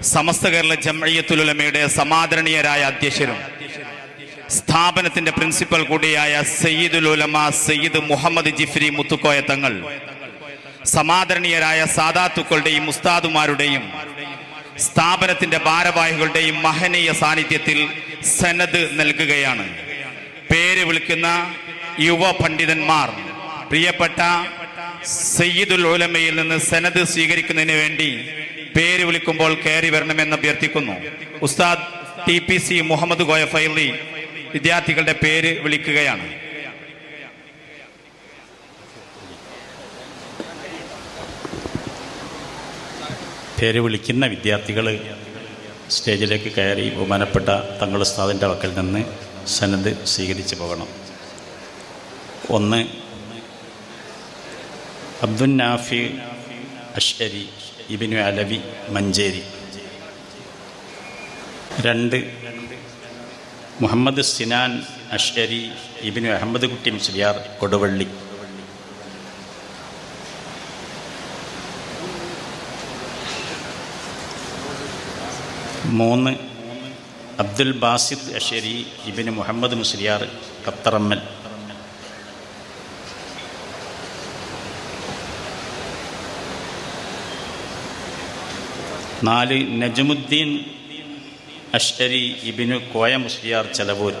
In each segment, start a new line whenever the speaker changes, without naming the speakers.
സമസ്ത കേരള ജമയത്തുലമയുടെ സമാദരണീയരായ അധ്യക്ഷരും സ്ഥാപനത്തിന്റെ പ്രിൻസിപ്പൽ കൂടിയായ സയ്യിദുൽ ഉലമ സയ്യിദ് മുഹമ്മദ് ജിഫ്രി മുത്തുക്കോയ തങ്ങൾ സമാദരണീയരായ സാദാത്തുക്കളുടെയും ഉസ്താദുമാരുടെയും സ്ഥാപനത്തിന്റെ ഭാരവാഹികളുടെയും മഹനീയ സാന്നിധ്യത്തിൽ സനദ് നൽകുകയാണ്. പേര് വിളിക്കുന്ന യുവ പണ്ഡിതന്മാർ പ്രിയപ്പെട്ട സയ്യിദുൽ ഉലമയിൽ നിന്ന് സനദ് സ്വീകരിക്കുന്നതിന് വേണ്ടി പേര് വിളിക്കുമ്പോൾ കയറി വരണമെന്ന് അഭ്യർത്ഥിക്കുന്നു. Ustad T P C Muhammad ഗോയഫൈലി വിദ്യാർത്ഥികളുടെ പേര് വിളിക്കുകയാണ്.
പേര് വിളിക്കുന്ന വിദ്യാർത്ഥികൾ സ്റ്റേജിലേക്ക് കയറി ബഹുമാനപ്പെട്ട തങ്ങൾ ഉസ്താദിന്റെ വക്കൽ നിന്ന് സന്നദ്ധ സ്വീകരിച്ചു പോകണം. ഒന്ന് അബ്ദുൽ നാഫി അഷ്അരി ഇബിനു അലവി മഞ്ചേരി. രണ്ട് മുഹമ്മദ് സിനാൻ അഷ്കരി ഇബിനു അഹമ്മദ് കുട്ടി മുസ്ലിയാർ കൊടുവള്ളി. മൂന്ന് അബ്ദുൽ ബാസിദ് അഷരി ഇബിന് മുഹമ്മദ് മുസ്ലിയാർ ഖത്തറമ്മൽ നാല് നജമുദ്ദീൻ അഷ്അരി ഇബിനു കോയ മുസ്ലിയാർ ചെലവൂർ.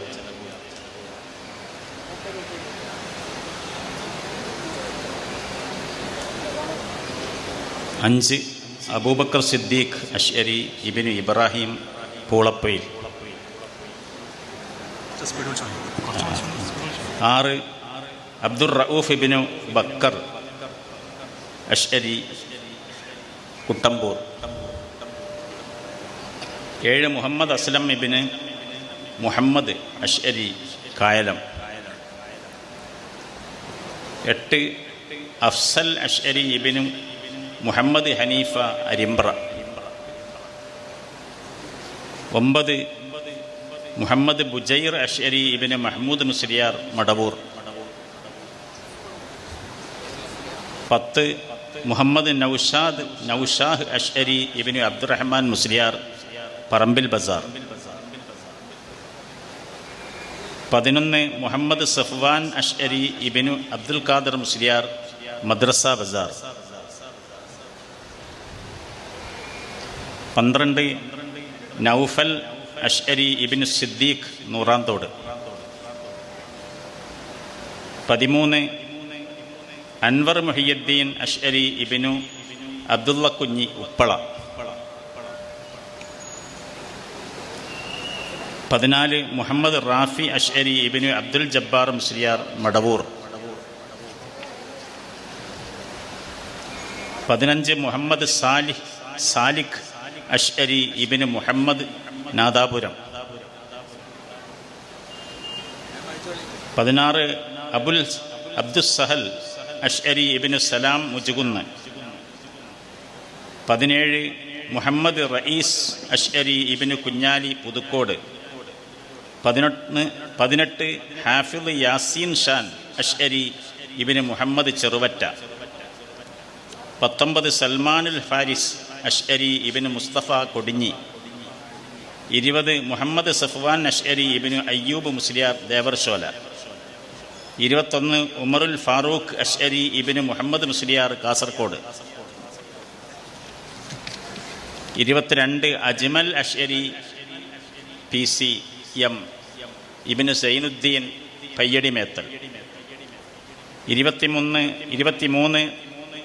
അഞ്ച് അബൂബക്കർ സിദ്ദീഖ് അഷ്അരി ഇബിനു ഇബ്രാഹിം പൂളപ്പയിൽ ആറ് അബ്ദുർ റഊഫ് ഇബിനു ബക്കർ അഷ്അരി കുട്ടമ്പൂർ. ഏഴ് മുഹമ്മദ് അസ്ലം ഇബിന് മുഹമ്മദ് അഷ്അരി കായലം. എട്ട് അഫ്സൽ അഷ്അരി ഇബിനും മുഹമ്മദ് ഹനീഫ അരിമ്പ്ര. ഒമ്പത് മുഹമ്മദ് ബുജൈർ അഷ്അരി ഇബിന് മഹ്മൂദ് മുസ്ലിയാർ മടവൂർ. പത്ത് മുഹമ്മദ് നൌഷാദ് നൌഷാഹ് അഷ്അരി ഇബിന് അബ്ദുറഹ്മാൻ മുസ്ലിയാർ പറമ്പിൽ ബസാർ. പതിനൊന്ന് മുഹമ്മദ് സഫ്വാൻ അഷ്അരി ഇബിനു അബ്ദുൽ ഖാദർ മുസ്ലിയാർ മദ്രസ ബസാർ. പന്ത്രണ്ട് നൗഫൽ അഷ്അരി ഇബിനു സിദ്ദീഖ് നൂറാന്തോട് പതിമൂന്ന് അൻവർ മുഹിയുദ്ദീൻ അഷ്അരി ഇബിനു അബ്ദുള്ള കുഞ്ഞി ഉപ്പള. പതിനാല് മുഹമ്മദ് റാഫി അഷ്അരി ഇബിനു അബ്ദുൽ ജബ്ബാർ മുസ്ലിയാർ മടവൂർ. പതിനഞ്ച് മുഹമ്മദ് സാലിഹ് സാലിഖ് അഷ്അരി ഇബിന് മുഹമ്മദ് നാദാപുരം. പതിനാറ് അബുൽ അബ്ദുസഹൽ അഷ്അരി ഇബിന് സലാം മുജുകുന്ന് പതിനേഴ് മുഹമ്മദ് റയീസ് അഷ്അരി ഇബിന് കുഞ്ഞാലി പുതുക്കോട്. പതിനെട്ട് പതിനെട്ട് ഹാഫിദ് യാസീൻ ഷാൻ അഷ്അരി ഇബിന് മുഹമ്മദ് ചെറുവറ്റ. പത്തൊമ്പത് സൽമാനുൽ ഫാരിസ് അഷ്അരി ഇബിന് മുസ്തഫ കൊടിഞ്ഞി. ഇരുപത് മുഹമ്മദ് സഫ്വാൻ അഷ്അരി ഇബിന് അയ്യൂബ് മുസ്ലിയാർ ദേവർഷോല ഇരുപത്തൊന്ന് ഉമറുൽ ഫാറൂഖ് അഷ്അരി ഇബിന് മുഹമ്മദ് മുസ്ലിയാർ കാസർഗോഡ് ഇരുപത്തിരണ്ട് Ajmal Ashari P C M ഇബിന് സൈനുദ്ദീൻ പയ്യടിമേത്തൽ. ഇരുപത്തിമൂന്ന് ഇരുപത്തിമൂന്ന്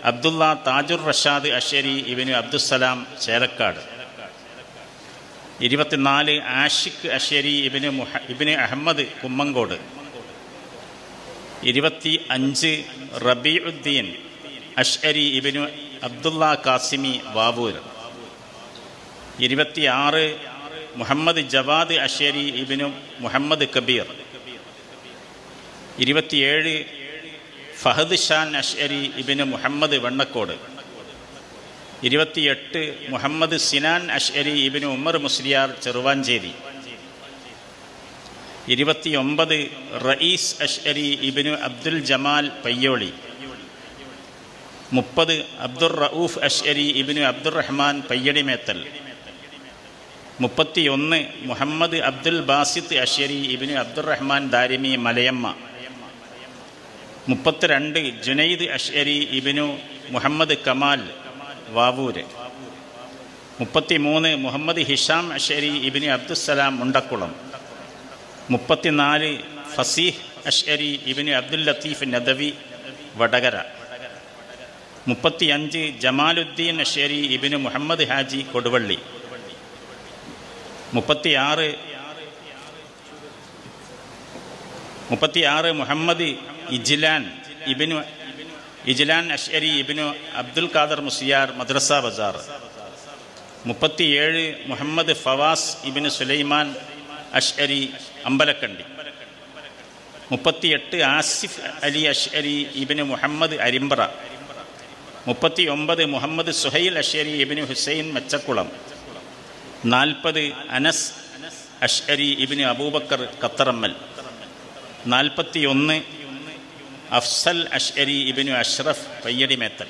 അബ്ദുള്ള താജുർ റഷാദ് അഷരി ഇബിന് അബ്ദുസലാം ചേലക്കാട്. ഇരുപത്തിനാല് ആഷിഖ് അഷരി ഇബിന് മുഹ ഇബിന് അഹമ്മദ് കുമ്മങ്കോട്. ഇരുപത്തി അഞ്ച് റബീഉദ്ദീൻ അഷ്അരി ഇബിനു അബ്ദുള്ള കാസിമി വാവൂർ ഇരുപത്തിയാറ് മുഹമ്മദ് ജവാദ് അഷേരി ഇബിനു മുഹമ്മദ് കബീർ. ഇരുപത്തിയേഴ് ഫഹദ് ഷാൻ അഷ്അരി ഇബിന് മുഹമ്മദ് വെണ്ണക്കോട്. ഇരുപത്തിയെട്ട് മുഹമ്മദ് സിനാൻ അഷ്അരി ഇബിന് ഉമർ മുസ്ലിയാർ ചെറുവാഞ്ചേരി. ഇരുപത്തിയൊമ്പത് റയീസ് അഷ്അരി ഇബിനു അബ്ദുൽ ജമാൽ പയ്യോളി. മുപ്പത് അബ്ദുർ റഊഫ് അഷ്അരി ഇബിനു അബ്ദുറഹ്മാൻ പയ്യടിമേത്തൽ. മുപ്പത്തിയൊന്ന് മുഹമ്മദ് അബ്ദുൽ ബാസിത്ത് അഷരി ഇബിന് അബ്ദുറഹ്മാൻ ദാരിമി മലയമ്മ. മുപ്പത്തിരണ്ട് ജുനൈദ് അഷരി ഇബിനു മുഹമ്മദ് കമാൽ വാവൂര്. മുപ്പത്തിമൂന്ന് മുഹമ്മദ് ഹിഷാം അഷരി ഇബിന് അബ്ദുസലാം മുണ്ടക്കുളം. മുപ്പത്തിനാല് ഫസീഹ് അഷരി ഇബിന് അബ്ദുൽ ലത്തീഫ് നദവി വടകര. മുപ്പത്തിയഞ്ച് ജമാലുദ്ദീൻ അഷരി ഇബിന് മുഹമ്മദ് ഹാജി കൊടുവള്ളി. മുപ്പത്തിയാറ്. മുപ്പത്തിയാറ് മുഹമ്മദ് ഇജ്ലാൻ ഇബിനു ഇജ്ലാൻ അഷ്അരി ഇബിനു അബ്ദുൽ ഖാദർ മുസിയാർ മദ്രസ ബസാർ. മുപ്പത്തിയേഴ് മുഹമ്മദ് ഫവാസ് ഇബിന് സുലൈമാൻ അഷ്അരി അമ്പലക്കണ്ടി. മുപ്പത്തിയെട്ട് ആസിഫ് അലി അഷ്അരി ഇബിന് മുഹമ്മദ് അരിമ്പ്ര. മുപ്പത്തി ഒമ്പത് മുഹമ്മദ് സുഹൈൽ അഷ്അരി ഇബിന് ഹുസൈൻ മച്ചക്കുളം. നാൽപ്പത് അനസ് അഷ്അരി ഇബിന് അബൂബക്കർ ഖത്തറമ്മൽ. നാൽപ്പത്തി ഒന്ന് അഫ്സൽ അഷ്അരി ഇബിനു അഷ്റഫ് പയ്യടിമേത്തൽ.